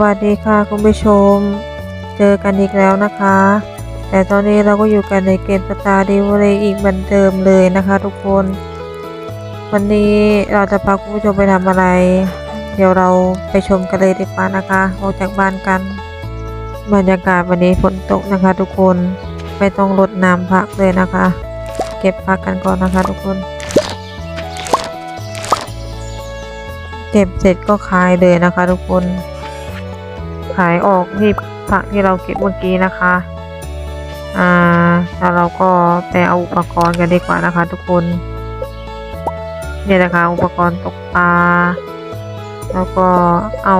วัสดีค่ะคุณผู้ชม เจอกันอีกแล้วนะคะ แต่ตอนนี้เราก็อยู่กันในเกมสตาร์ดิวเลยอีกเหมือนเดิมเลยนะคะทุกคน วันนี้เราจะพาคุณผู้ชมไปทำอะไร เดี๋ยวเราไปชมกันเลยดีกว่านะคะออกจากบ้านกัน บรรยากาศวันนี้ฝนตกนะคะ ทุกคนไม่ต้องรดน้ำพักเลยนะคะ เก็บพักกันก่อนนะคะ ทุกคนเก็บเสร็จก็ขายเลยนะคะ ทุกคน ขายออกที่ผักที่เราเก็บเมื่อกี้นะคะ อ่าแล้วเราก็ไปเอาอุปกรณ์กันดีกว่านะคะ ทุกคน เนี่ยนะคะอุปกรณ์ตกปลา แล้วก็เอา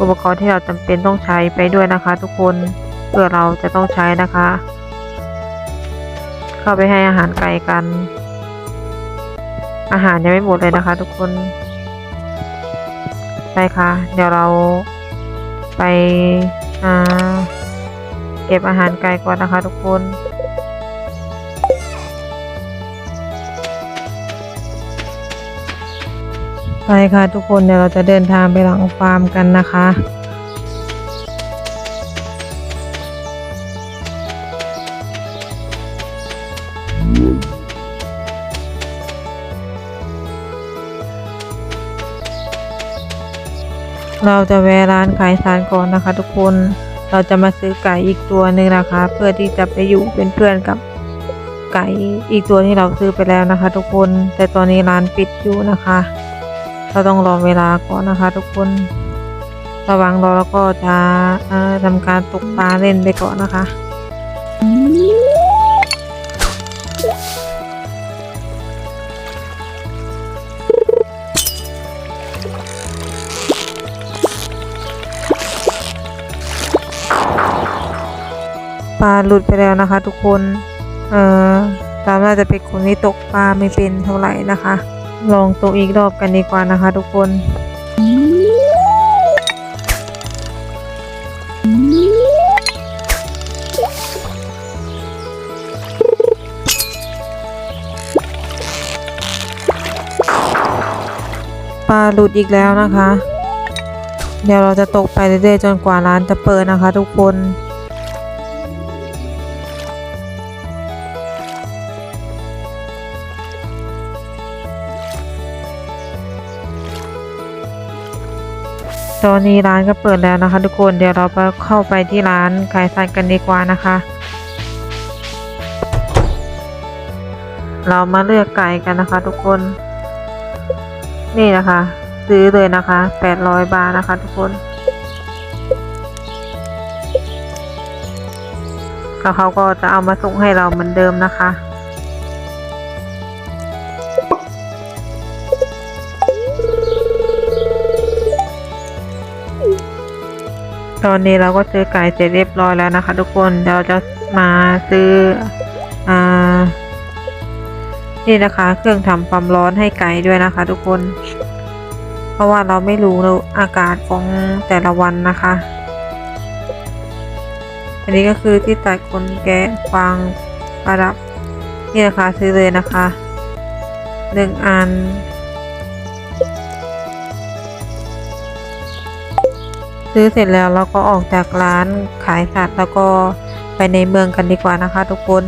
อุปกรณ์ที่เราจำเป็นต้องใช้ไปด้วยนะคะ ทุกคนเพื่อเราจะต้องใช้นะคะ เข้าไปให้อาหารไก่กัน อาหารยังไม่หมดเลยนะคะ ทุกคนไปค่ะ เดี๋ยวเรา ไปหาเก็บอาหารไก่ก่อนนะคะทุกคนไปค่ะทุกคนเดี๋ยวเราจะเดินทางไปหลังฟาร์มกันนะคะ เราจะแวะร้านขายสารก่อนนะคะ ทุกคนเราจะมาซื้อไก่อีกตัวหนึ่งนะคะ เพื่อที่จะไปอยู่เป็นเพื่อนกับไก่อีกตัวที่เราซื้อไปแล้วนะคะ ทุกคนแต่ตอนนี้ร้านปิดอยู่นะคะ เราต้องรอเวลาก่อนนะคะ ทุกคนระวังรอแล้วก็จะทำการตกปลาเล่นไปก่อนนะคะ ปลาหลุดไปแล้วนะคะ ทุกคนเอ่อเราน่าจะเป็นคนที่ตกปลาไม่เป็นเท่าไหร่นะคะ ลองตกอีกรอบกันดีกว่านะคะ ทุกคนปลาหลุดอีกแล้วนะคะ เดี๋ยวเราจะตกไปเรื่อยๆจนกว่าร้านจะเปิดนะคะ ทุกคน ตอนนี้ร้านก็เปิดแล้วนะคะ ทุกคนเดี๋ยวเราไปเข้าไปที่ร้านขายสัตว์กันดีกว่านะคะ เรามาเลือกไก่กันนะคะ ทุกคน นี่นะคะ ซื้อเลยนะคะ800บาทนะคะ ทุกคนแล้วเขาก็จะเอามาส่งให้เราเหมือนเดิมนะคะ ตอนนี้เราก็ซื้อไก่เสร็จเรียบร้อยแล้วนะคะ ทุกคนเดี๋ยวเราจะมาซื้ออ่านี่นะคะ เครื่องทำความร้อนให้ไก่ด้วยนะคะ ทุกคน เพราะว่าเราไม่รู้อากาศของแต่ละวันนะคะ อันนี้ก็คือที่ตัดขนแกะฟางประดับ นี่นะคะซื้อเลยนะคะหนึ่งอัน ซื้อเสร็จแล้วเราก็ออกจากร้านขายสัตว์แล้วก็ไปในเมืองกันดีกว่านะคะ ทุกคน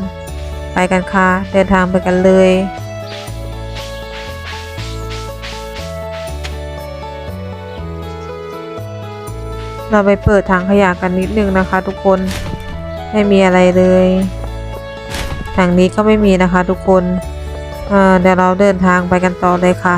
ไปกันค่ะเดินทางไปกันเลยเราไปเปิดถังขยะกันนิดนึงนะคะ ทุกคนไม่มีอะไรเลยถังนี้ก็ไม่มีนะคะ ทุกคนเเดี๋ยวเราเดินทางไปกันต่อเลยค่ะ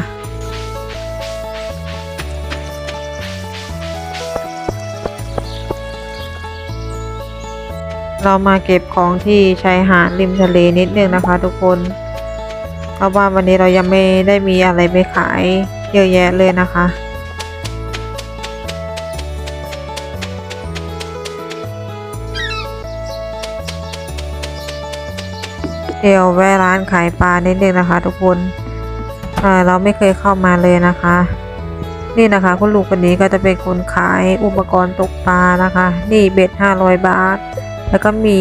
เรามาเก็บของที่ชายหาดริมทะเลนิดนึงนะคะ ทุกคน เพราะว่าวันนี้เรายังไม่ได้มีอะไรไปขายเยอะแยะเลยนะคะเดี๋ยวแวะร้านขายปลานิดนึงนะคะ ทุกคนเเราไม่เคยเข้ามาเลยนะคะ นี่นะคะคุณลูกคนนี้ก็จะเป็นคนขายอุปกรณ์ตกปลานะคะ นี่เบ็ดห้าร้อยบาท แล้วก็มี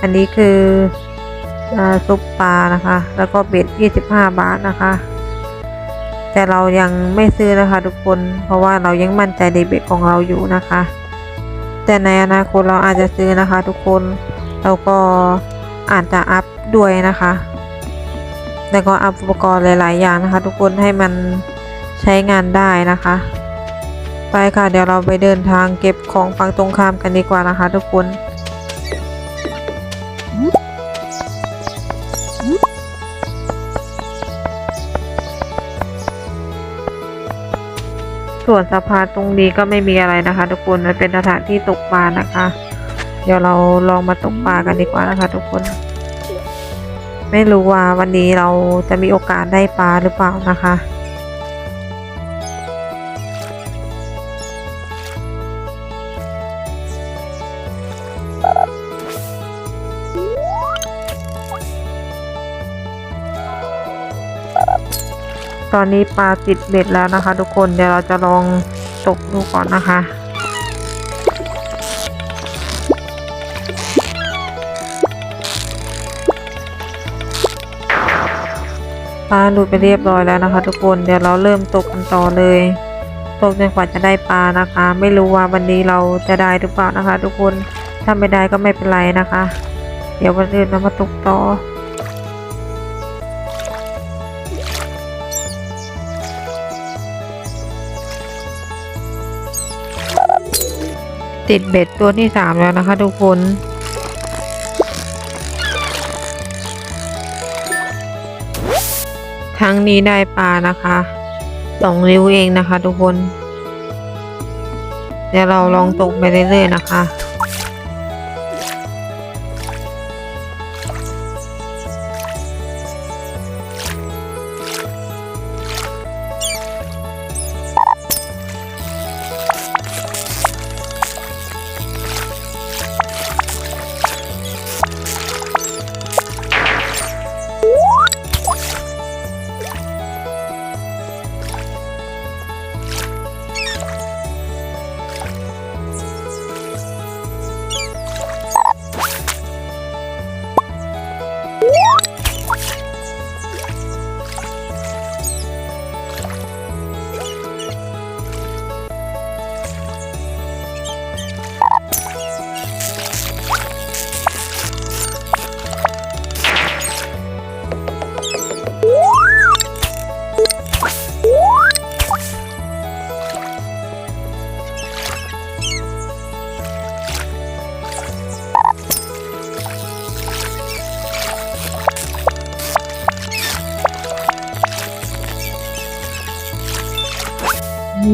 อันนี้คือซุปปลานะคะ แล้วก็เบ็ด25 บาทนะคะ แต่เรายังไม่ซื้อนะคะทุกคน เพราะว่าเรายังมั่นใจในเบ็ดของเราอยู่นะคะ แต่ในอนาคตเราอาจจะซื้อนะคะทุกคนแล้วก็อาจจะอัพด้วยนะคะ แล้วก็อัพอุปกรณ์หลาย ๆ อย่างนะคะ ทุกคนให้มันใช้งานได้นะคะ ไปค่ะเดี๋ยวเราไปเดินทางเก็บของฝั่งตรงข้ามกันดีกว่านะคะ ทุกคน ส่วนสะพานตรงนี้ก็ไม่มีอะไรนะคะ ทุกคนมันเป็นสถานที่ตกปลานะคะ เดี๋ยวเราลองมาตกปลากันดีกว่านะคะ ทุกคน ไม่รู้ว่าวันนี้เราจะมีโอกาสได้ปลาหรือเปล่านะคะ ตอนนี้ปลาติดเบ็ดแล้วนะคะ ทุกคนเดี๋ยวเราจะลองตกดูก่อนนะคะปลาหลุดไปเรียบร้อยแล้วนะคะ ทุกคนเดี๋ยวเราเริ่มตกกันต่อเลยตกจนกว่าจะได้ปลานะคะ ไม่รู้ว่าวันนี้เราจะได้หรือเปล่านะคะ ทุกคนถ้าไม่ได้ก็ไม่เป็นไรนะคะ เดี๋ยววันอื่นเรามาตกต่อ ติดเบ็ดตัวที่สามแล้วนะคะทุกคนครั้งนี้ได้ปลานะคะสองริ้วเองนะคะทุกคน เดี๋ยวเราลองตกไปเรื่อยๆนะคะ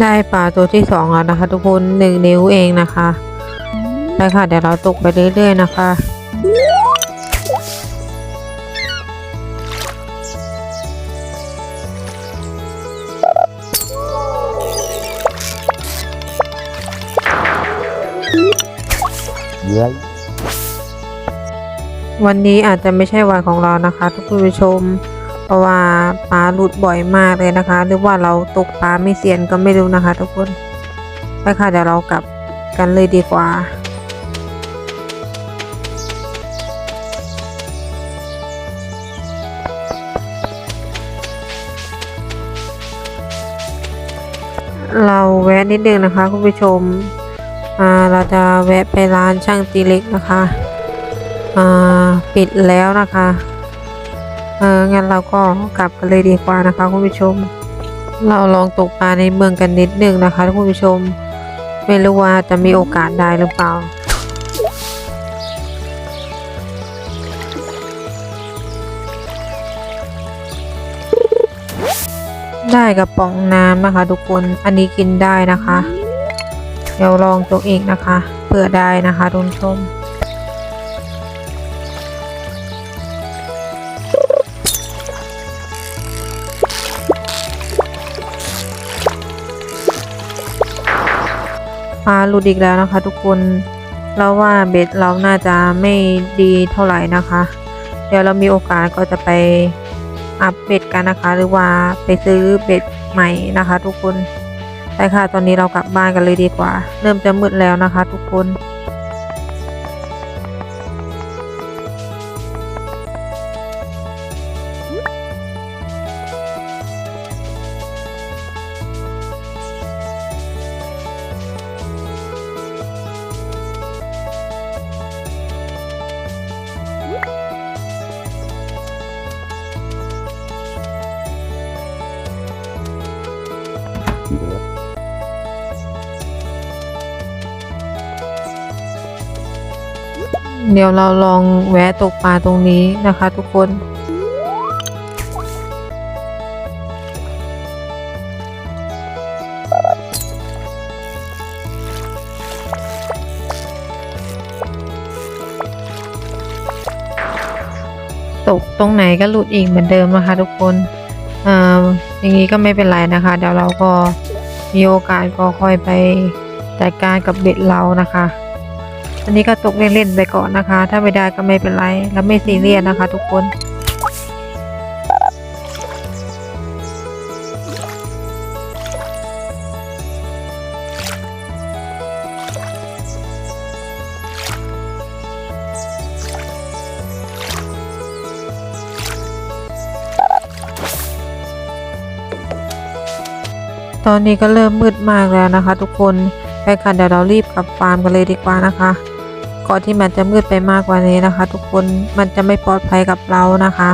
ได้ปลาตัวที่สองแล้วนะคะ ทุกคนหนึ่งนิ้วเองนะคะไปค่ะเดี๋ยวเราตกไปเรื่อยๆนะคะ Yeah. วันนี้อาจจะไม่ใช่วันของเรานะคะ ทุกผู้ชม เพราะว่าปลาหลุดบ่อยมากเลยนะคะ หรือว่าเราตกปลาไม่เซียนก็ไม่รู้นะคะ ทุกคนไปค่ะเดี๋ยวเรากลับกันเลยดีกว่าเราแวะนิดนึงนะคะคุณผู้ชมอ่าเราจะแวะไปร้านช่างตีเล็กนะคะอ่าปิดแล้วนะคะ อองั้นเราก็กลับกันเลยดีกว่านะคะคุณผู้ชม เราลองตกปลาในเมืองกันนิดนึงนะคะคุณผู้ชม ไม่รู้ว่าจะมีโอกาสได้หรือเปล่าได้กระป๋องน้ำนะคะ ทุกคนอันนี้กินได้นะคะ เดี๋ยวลองตัวเองนะคะเผื่อได้นะคะทุกผู้ชม ปลาหลุดอีกแล้วนะคะ ทุกคนเราว่าเบ็ดเราน่าจะไม่ดีเท่าไหร่นะคะ เดี๋ยวเรามีโอกาสก็จะไปอัพเบ็ดกันนะคะ หรือว่าไปซื้อเบ็ดใหม่นะคะ ทุกคนไปค่ะตอนนี้เรากลับบ้านกันเลยดีกว่า เริ่มจะมืดแล้วนะคะ ทุกคน เดี๋ยวเราลองแวะตกปลาตรงนี้นะคะทุกคน ตกตรงไหนก็หลุดอีกเหมือนเดิมนะคะทุกคนออย่างนี้ก็ไม่เป็นไรนะคะ เดี๋ยวเราก็มีโอกาสก็ค่อยไปจัดการกับเบ็ดเรานะคะ อันนี้ก็ตกเล่นๆไปก่อนนะคะ ถ้าไม่ได้ก็ไม่เป็นไร แล้วไม่ซีเรียสนะคะ ทุกคนตอนนี้ก็เริ่มมืดมากแล้วนะคะ ทุกคนไปค่ะเดี๋ยวเรารีบกลับฟาร์มกันเลยดีกว่านะคะ อนที่มันจะมืดไปมากกว่านี้นะคะ ทุกคนมันจะไม่ปลอดภัยกับเรานะคะ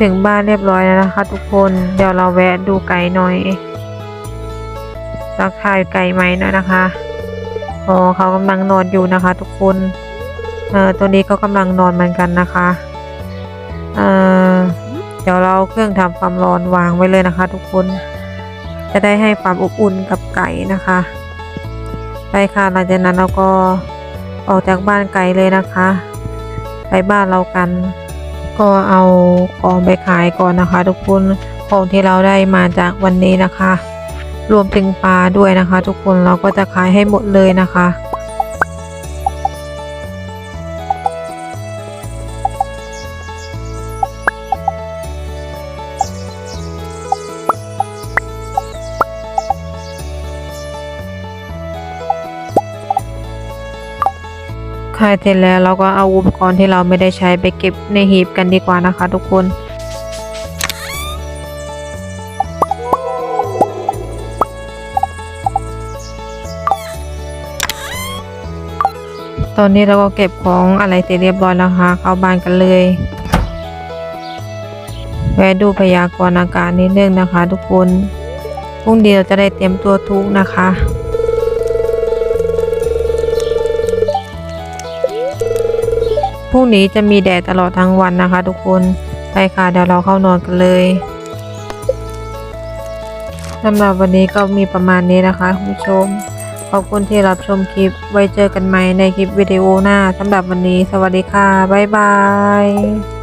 ถึงบ้านเรียบร้อยแล้วนะคะ ทุกคนเดี๋ยวเราแวะดูไก่หน่อยรักทายไก่ไหมหน่อยนะคะอ๋อเขากำลังนอนอยู่นะคะ ทุกคน ตัวนี้ก็กำลังนอนเหมือนกันนะคะเเดี๋ยวเราเอาเครื่องทำความร้อนวางไว้เลยนะคะ ทุกคน จะได้ให้ความอบอุ่นกับไก่นะคะไปค่ะหลังจากนั้นเราก็ออกจากบ้านไก่เลยนะคะ ไปบ้านเรากัน ก็เอาของไปขายก่อนนะคะ ทุกคนของที่เราได้มาจากวันนี้นะคะ รวมถึงปลาด้วยนะคะ ทุกคนเราก็จะขายให้หมดเลยนะคะ ขายเสร็จแล้วเราก็เอาอุปกรณ์ที่เราไม่ได้ใช้ไปเก็บในหีบกันดีกว่านะคะ ทุกคนตอนนี้เราก็เก็บของอะไรเสร็จเรียบร้อยแล้วค่ะเข้าบ้านกันเลย แวะดูพยากรณ์อากาศนิดนึงนะคะ ทุกคน พรุ่งนี้เราจะได้เตรียมตัวทุกนะคะ รุ่งนี้จะมีแดดตลอดทั้งวันนะคะ ทุกคนไปค่ะเดี๋ยวเราเข้านอนกันเลยสำหรับวันนี้ก็มีประมาณนี้นะคะคุณผู้ชม ขอบคุณที่รับชมคลิป ไว้เจอกันใหม่ในคลิปวิดีโอหน้าสำหรับวันนี้ สวัสดีค่ะ บ๊ายบาย